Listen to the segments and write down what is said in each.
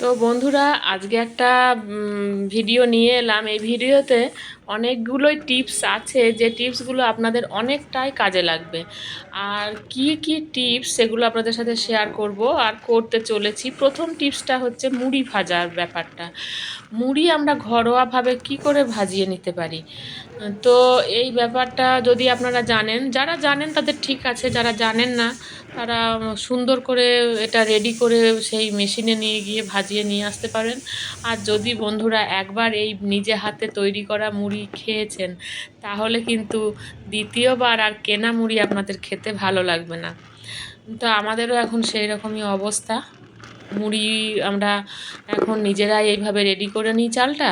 তো বন্ধুরা আজকে একটা ভিডিও নিয়ে এলাম। এই ভিডিওতে অনেকগুলোই টিপস আছে যে টিপসগুলো আপনাদের অনেকটাই কাজে লাগবে। আর কি কি টিপস সেগুলো আপনাদের সাথে শেয়ার করব আর করতে চলেছি। প্রথম টিপসটা হচ্ছে মুড়ি ভাজার ব্যাপারটা। মুড়ি আমরা ঘরোয়াভাবে কি করে ভাজিয়ে নিতে পারি? তো এই ব্যাপারটা যদি আপনারা জানেন, যারা জানেন তাদের ঠিক আছে, যারা জানেন না তারা সুন্দর করে এটা রেডি করে সেই মেশিনে নিয়ে গিয়ে ভাজিয়ে নিয়ে আসতে পারেন। আর যদি বন্ধুরা একবার এই নিজে হাতে তৈরি করা মুড়ি খেয়েছেন, তাহলে কিন্তু দ্বিতীয়বার আর কেনা মুড়ি আপনাদের খেতে ভালো লাগবে না। তো আমাদেরও এখন সেই রকমই অবস্থা। মুড়ি আমরা এখন নিজেরাই এইভাবে রেডি করে নিই চালটা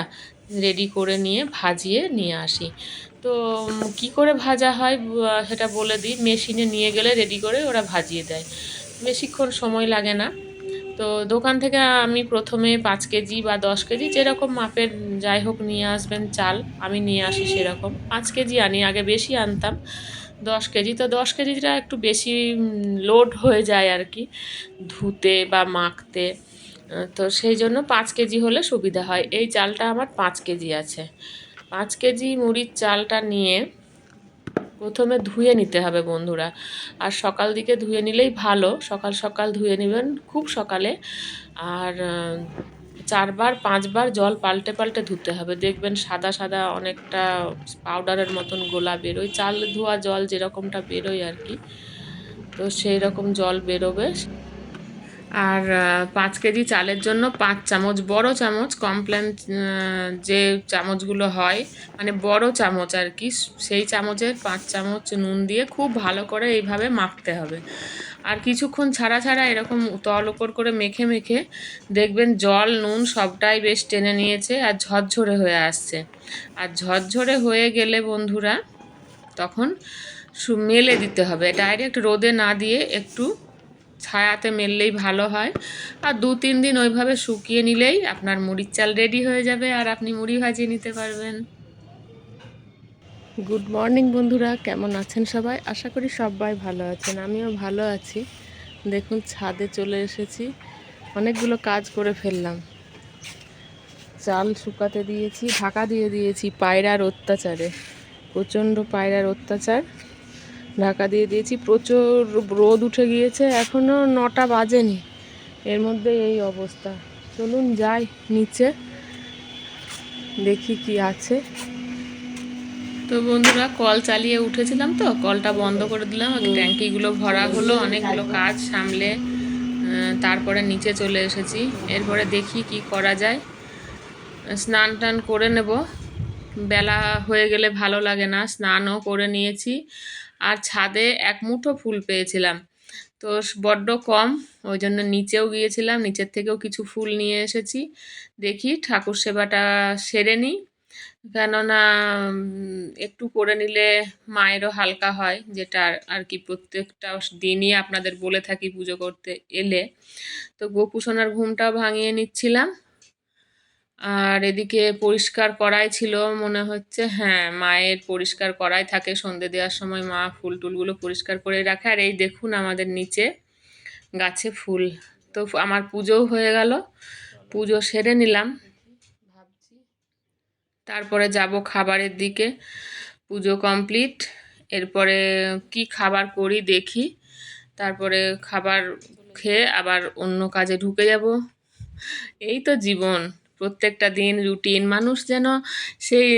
রেডি করে নিয়ে ভাজিয়ে নিয়ে আসি। তো কি করে ভাজা হয় সেটা বলে দিই। মেশিনে নিয়ে গেলে রেডি করে ওরা ভাজিয়ে দেয়। বেশিক্ষণ সময় লাগে না। তো দোকান থেকে আমি প্রথমে পাঁচ কেজি বা দশ কেজি যেরকম মাপের যাই হোক নিয়ে আসবেন চাল, আমি নিয়ে আসি সেরকম। পাঁচ কেজি আনি, আগে বেশি আনতাম। দশ কেজি, তো দশ কেজিটা একটু বেশি লোড হয়ে যায় আর কি, ধুতে বা মাখতে। তো সেই জন্য পাঁচ কেজি হলে সুবিধা হয়। এই চালটা আমার পাঁচ কেজি আছে। পাঁচ কেজি মুড়ির চালটা নিয়ে প্রথমে ধুয়ে নিতে হবে বন্ধুরা। আর সকাল দিকে ধুয়ে নিলেই ভালো, সকাল সকাল ধুয়ে নেবেন খুব সকালে। আর চারবার, পাঁচবার জল পাল্টে পাল্টে ধুতে হবে। দেখবেন সাদা সাদা অনেকটা পাউডারের মতন গোলা বেরোয় চাল ধোয়া জল যেরকমটা বেরোয় আর কি, তো সেই রকম জল বেরোবে। আর পাঁচ কেজি চালের জন্য পাঁচ চামচ, বড় চামচ কমপ্লেন যে চামচগুলো হয় মানে বড় চামচ আর কি, সেই চামচের পাঁচ চামচ নুন দিয়ে খুব ভালো করে এইভাবে মাখতে হবে। আর কিছুক্ষণ ছাড়া ছাড়া এরকম তল ওপর করে মেখে মেখে দেখবেন জল, নুন সবটাই বেশ টেনে নিয়েছে আর ঝরঝরে হয়ে আসছে। আর ঝরঝরে হয়ে গেলে বন্ধুরা, তখন মেলে দিতে হবে। ডাইরেক্ট রোদে না দিয়ে একটু ছায়াতে মেললেই ভালো হয়। আর দু, তিন দিন ওইভাবে শুকিয়ে নিলেই আপনার মুড়ির চাল রেডি হয়ে যাবে আর আপনি মুড়ি ভাজিয়ে নিতে পারবেন। গুড মর্নিং বন্ধুরা, কেমন আছেন সবাই? আশা করি সবাই ভালো আছেন, আমিও ভালো আছি। দেখুন, ছাদে চলে এসেছি, অনেকগুলো কাজ করে ফেললাম। চাল শুকাতে দিয়েছি, ঢাকা দিয়ে দিয়েছি পায়রার অত্যাচারে, প্রচণ্ড পায়রার অত্যাচার। ঢাকা দিয়ে দিয়েছি। প্রচুর রোদ উঠে গিয়েছে এখনও নটা বাজেনি। এর মধ্যে এই অবস্থা। চলুন যাই নিচে, দেখি কি আছে। তো বন্ধুরা, কল চালিয়ে উঠেছিলাম তো, কলটা বন্ধ করে দিলাম। ট্যাঙ্কিগুলো ভরা হলো, অনেকগুলো কাজ সামলে তারপরে নিচে চলে এসেছি। এরপরে দেখি কি করা যায়। স্নান টান করে নেব। বেলা হয়ে গেলে ভালো লাগে না, স্নানও করে নিয়েছি। আর ছাদে এক মুঠো ফুল পেয়েছিলাম। তো বড্ড কম, ওই জন্য নিচেও গিয়েছিলাম, নিচের থেকেও কিছু ফুল নিয়ে এসেছি। দেখি ঠাকুর সেবাটা সেরে নিই। কেননা একটু করে নিলে মায়েরও হালকা হয়, যেটা আর- কি প্রত্যেকটা দিনই আপনাদের বলে থাকি পুজো করতে এলে। তো গোপুসোনার ঘুমটাও ভাঙিয়ে নিচ্ছিলাম। আর এদিকে পরিষ্কার করাই ছিল, মনে হচ্ছে। হ্যাঁ মায়ের পরিষ্কার করাই থাকে। সন্ধে দেওয়ার সময় মা ফুল টুলগুলো পরিষ্কার করে রাখে। আর এই দেখুন আমাদের নিচে গাছে ফুল। তো আমার পুজোও হয়ে গেল। পুজো সেরে নিলাম। ভাবছি তারপরে যাব খাবারের দিকে। পুজো কমপ্লিট। এরপরে কি খাবার করি দেখি। তারপরে খাবার খেয়ে আবার অন্য কাজে ঢুকে যাব। এই তো জীবন। প্রত্যেকটা দিন রুটিন মানুষ যেন সেই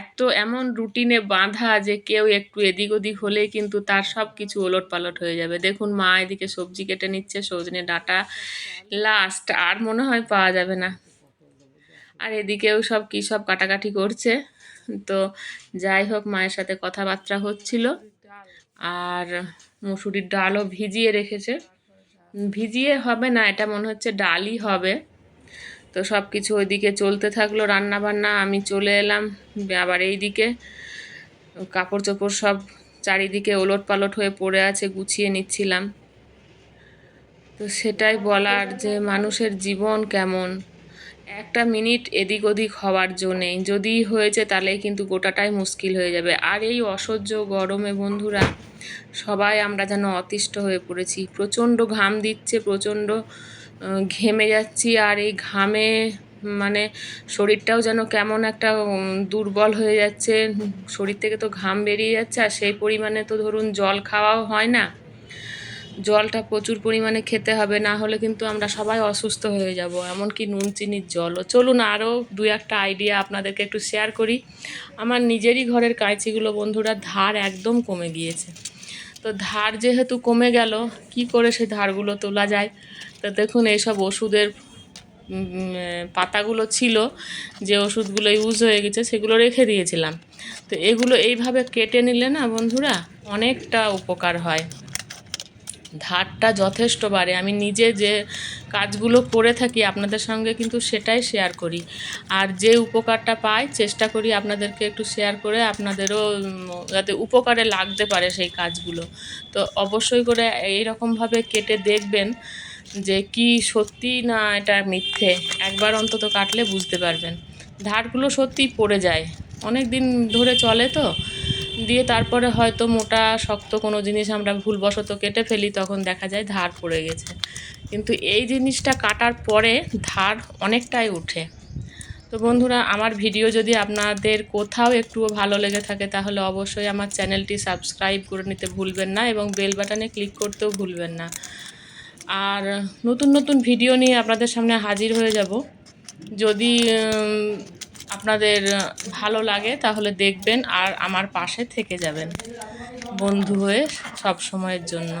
এত এমন রুটিনে বাঁধা যে কেউ একটু এদিক ওদিক হলেই কিন্তু তার সব কিছু ওলট পালট হয়ে যাবে। দেখুন মা এদিকে সবজি কেটে নিচ্ছে, সজনে ডাটা লাস্ট আর মনে হয় পাওয়া যাবে না। আর এদিকেও সব কী সব কাটাকাটি করছে। তো যাই হোক, মায়ের সাথে কথাবার্তা হচ্ছিল। আর মুসুরির ডালও ভিজিয়ে রেখেছে। ভিজিয়ে হবে না, এটা মনে হচ্ছে ডালই হবে। তো সব কিছু ওইদিকে চলতে থাকল রান্না বান্না আমি চলে এলাম, আবার এইদিকে। কাপড় চোপড় সব চারিদিকে ওলট পালট হয়ে পড়ে আছে, গুছিয়ে নিচ্ছিলাম। তো সেটাই বলার যে মানুষের জীবন কেমন। একটা মিনিট এদিক ওদিক হওয়ার জো নেই। যদি হয়েছে তাহলে কিন্তু গোটাটাই মুশকিল হয়ে যাবে। আর এই অসহ্য গরমে বন্ধুরা, সবাই আমরা যেন অতিষ্ঠ হয়ে পড়েছি। প্রচণ্ড ঘাম দিচ্ছে, প্রচণ্ড ঘেমে যাচ্ছি আর এই ঘামে মানে শরীরটাও যেন কেমন একটা দুর্বল হয়ে যাচ্ছে। শরীর থেকে তো ঘাম বেরিয়ে যাচ্ছে আর সেই পরিমাণে তো ধরুন জল খাওয়াও হয় না। জলটা প্রচুর পরিমাণে খেতে হবে, না হলে কিন্তু আমরা সবাই অসুস্থ হয়ে যাব, এমনকি নুন, চিনির জলও। চলুন আরও দু একটা আইডিয়া আপনাদেরকে একটু শেয়ার করি। আমার নিজেরই ঘরের কাঁচিগুলো বন্ধুরা, ধার একদম কমে গিয়েছে। তো ধার যেহেতু কমে গেল, কি করে সেই ধারগুলো তোলা যায়? তো দেখুন, এইসব ওষুধের পাতাগুলো ছিল, যে ওষুধগুলো ইউজ হয়ে গেছে, সেগুলো রেখে দিয়েছিলাম। তো এগুলো এইভাবে কেটে নিলে না বন্ধুরা, অনেকটা উপকার হয়। ধারটা যথেষ্ট বাড়ে। আমি নিজে যে কাজগুলো করে থাকি, আপনাদের সঙ্গে কিন্তু সেটাই শেয়ার করি। আর যে উপকারটা পাই, চেষ্টা করি আপনাদেরকে একটু শেয়ার করে আপনাদেরও যাতে উপকারে লাগতে পারে সেই কাজগুলো। তো অবশ্যই করে এইরকমভাবে কেটে দেখবেন যে কি সত্যি না এটা মিথ্যে। একবার অন্তত কাটলে বুঝতে পারবেন। ধারগুলো সত্যিই পড়ে যায়। অনেক দিন ধরে চলে তো। দিয়ে তারপরে হয়তো মোটা, শক্ত কোনো জিনিস আমরা ভুলবশত কেটে ফেলি, তখন দেখা যায় ধার পড়ে গেছে। কিন্তু এই জিনিসটা কাটার পরে ধার অনেকটাই উঠে তো বন্ধুরা, আমার ভিডিও যদি আপনাদের কোথাও একটুও ভালো লেগে থাকে, তাহলে অবশ্যই আমার চ্যানেলটি সাবস্ক্রাইব করে নিতে ভুলবেন না এবং বেল বাটনে ক্লিক করতেও ভুলবেন না। আর নতুন নতুন ভিডিও নিয়ে আপনাদের সামনে হাজির হয়ে যাব। যদি আপনাদের ভালো লাগে, তাহলে দেখবেন আর আমার পাশে থেকে যাবেন বন্ধু হয়ে সব সময়ের জন্য।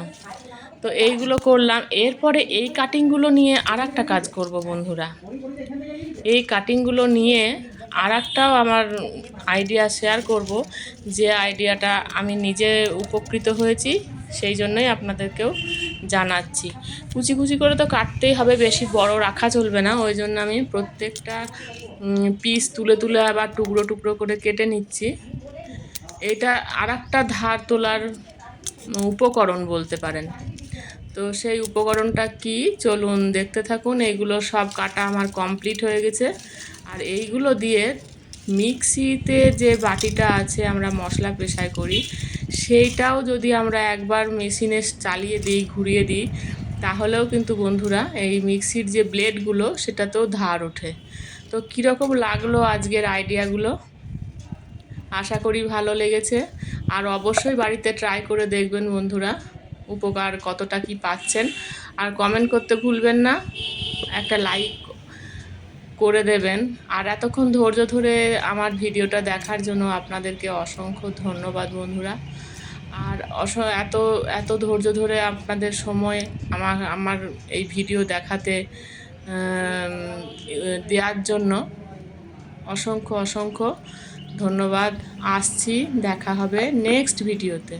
তো এইগুলো করলাম। এরপরে এই কাটিংগুলো নিয়ে আর একটা কাজ করব বন্ধুরা। এই কাটিংগুলো নিয়ে আর একটাও আমার আইডিয়া শেয়ার করব, যে আইডিয়াটা আমি নিজে উপকৃত হয়েছি, সেই জন্যই আপনাদেরকেও জানাচ্ছি। কুচি কুচি করে তো কাটতেই হবে, বেশি বড় রাখা চলবে না, ওই জন্য আমি প্রত্যেকটা পিস তুলে তুলে আবার টুকরো টুকরো করে কেটে নিচ্ছি। এটা আর একটা ধার তোলার উপকরণ বলতে পারেন। তো সেই উপকরণটা কি? চলুন দেখতে থাকুন এইগুলো সব কাটা আমার কমপ্লিট হয়ে গেছে। আর এইগুলো দিয়ে মিক্সিতে যে বাটিটা আছে আমরা মশলা পেশাই করি, সেইটাও যদি আমরা একবার মেশিনে চালিয়ে দিই, ঘুরিয়ে দিই, তাহলেও কিন্তু বন্ধুরা এই মিক্সির যে ব্লেডগুলো সেটাতেও ধার ওঠে। তো কীরকম লাগল আজকের আইডিয়াগুলো? আশা করি ভালো লেগেছে। আর অবশ্যই বাড়িতে ট্রাই করে দেখবেন বন্ধুরা, উপকার কতটা কি পাচ্ছেন। আর কমেন্ট করতে ভুলবেন না, একটা লাইক করে দেবেন। আর এতক্ষণ ধৈর্য ধরে আমার ভিডিওটা দেখার জন্য আপনাদেরকে অসংখ্য ধন্যবাদ বন্ধুরা। আর অস, এত এত ধৈর্য ধরে আপনাদের সময় আমার আমার এই ভিডিও দেখাতে দেওয়ার জন্য অসংখ্য অসংখ্য ধন্যবাদ। আসছি দেখা হবে নেক্সট ভিডিওতে।